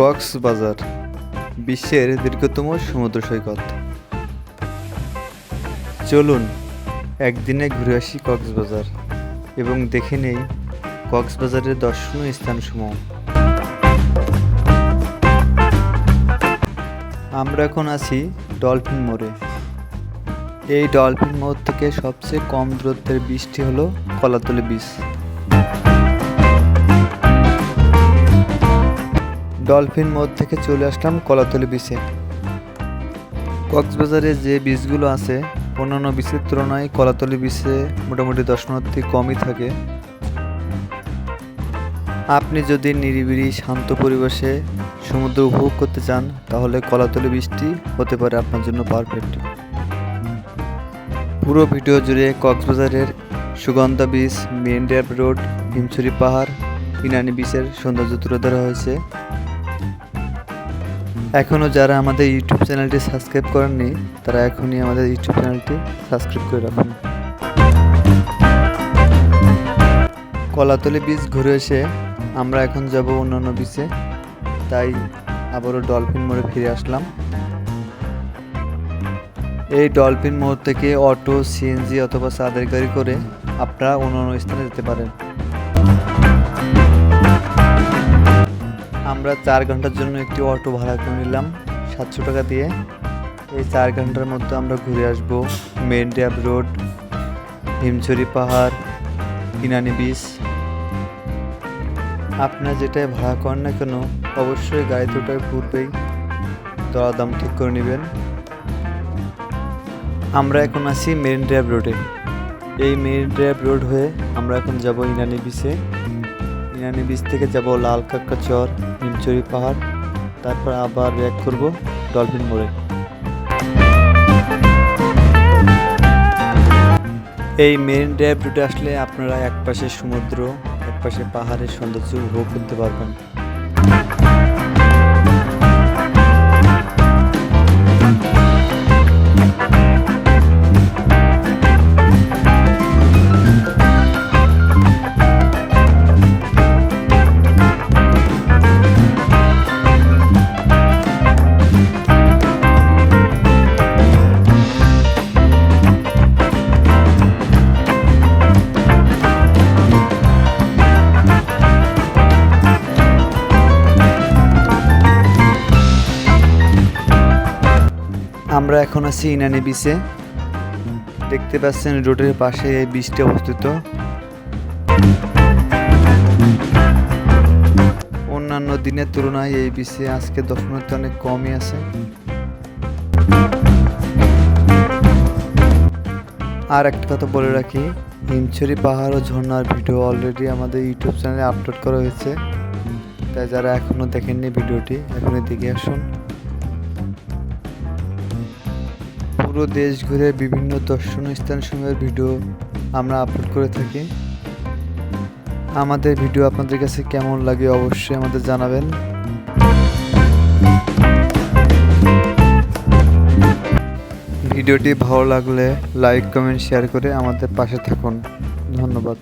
কক্সবাজার, বিশ্বের দীর্ঘতম সমুদ্র সৈকত। চলুন একদিনে ঘুরে আসি কক্সবাজার এবং দেখে নেই কক্সবাজারের দর্শনীয় স্থানসমূহ। আমরা এখন আছি ডলফিন মোড়ে। এই ডলফিন মোড় থেকে সবচেয়ে কম দূরত্বের বীজটি হলো কলাতলি বীজ ডলফিন মোড় থেকে চলে আসলাম কলাতলি বিচে কক্সবাজারে যে বীজগুলো আছে, অন্যান্য বিচের তুলনায় কলাতলি বিচে মোটামুটি দর্শনার্থী কমই থাকে। আপনি যদি নিরিবিলি, শান্ত পরিবেশে সমুদ্র উপভোগ করতে চান, তাহলে কলাতলি বীজটি হতে পারে আপনার জন্য পারফেক্ট পুরো ভিডিও জুড়ে কক্সবাজারের সুগন্ধা বীচ মেন ড্যাব রোড, হিমছড়ি পাহাড়, ইনানি বিচের সৌন্দর্য তুলে ধরা হয়েছে। এখনও যারা আমাদের ইউটিউব চ্যানেলটি সাবস্ক্রাইব করেননি, তারা এখনই আমাদের ইউটিউব চ্যানেলটি সাবস্ক্রাইব করে রাখুন। কলাতলি বীচ ঘুরে এসে আমরা এখন যাব অন্যান্য বিচে তাই আবারও ডলফিন মোড়ে ফিরে আসলাম। এই ডলফিন মোড় থেকে অটো সিএনজি অথবা চাঁদের গাড়ি করে আপনারা অন্যান্য স্থানে যেতে পারেন। আমরা চার ঘণ্টার জন্য একটি অটো ভাড়া করে নিলাম সাতশো টাকা দিয়ে। এই চার ঘণ্টার মধ্যে আমরা ঘুরে আসব মেন ড্যাব রোড হিমছড়ি পাহাড় ইনানি বিচ। আপনার যেটাই ভাড়া করেন না কেন, অবশ্যই গাড়ি দুটার পূর্বেই দরদাম ঠিক করে নেবেন। আমরা এখন আছি মেরিন ড্রাইভ রোডে। এই মেরিন ড্রাইভ রোড হয়ে আমরা এখন যাব ইনানি বিচে। ইনানি বিচ থেকে যাব লাল কাক্কা চর হিমচুরি পাহাড়, তারপর আবার ব্যাক করব ডলফিন মোড়ে। এই মেরিন ড্রাইভ রুটে আসলে আপনারা একপাশে সমুদ্র, একপাশে পাহাড়ের সৌন্দর্য উপভোগ করতে পারবেন। আমরা এখন আছি ইনানি বিচে দেখতে পাচ্ছেন রোডের পাশে এই বিচটি অবস্থিত। অন্যান্য দিনের তুলনায় এই বিচে আজকে দর্শনার্থী অনেক কমই আছে। আর একটা কথা বলে রাখি, হিমছড়ি পাহাড় ও ঝর্ণার ভিডিও অলরেডি আমাদের ইউটিউব চ্যানেলে আপলোড করা হয়েছে। তাই যারা এখনও দেখেননি ভিডিওটি এখনই দেখে আসুন। পুরো দেশ ঘুরে বিভিন্ন দর্শনীয় স্থান সময়ের ভিডিও আমরা আপলোড করে থাকি। আমাদের ভিডিও আপনাদের কাছে কেমন লাগে অবশ্যই আমাদের জানাবেন। ভিডিওটি ভালো লাগলে লাইক, কমেন্ট, শেয়ার করে আমাদের পাশে থাকুন। ধন্যবাদ।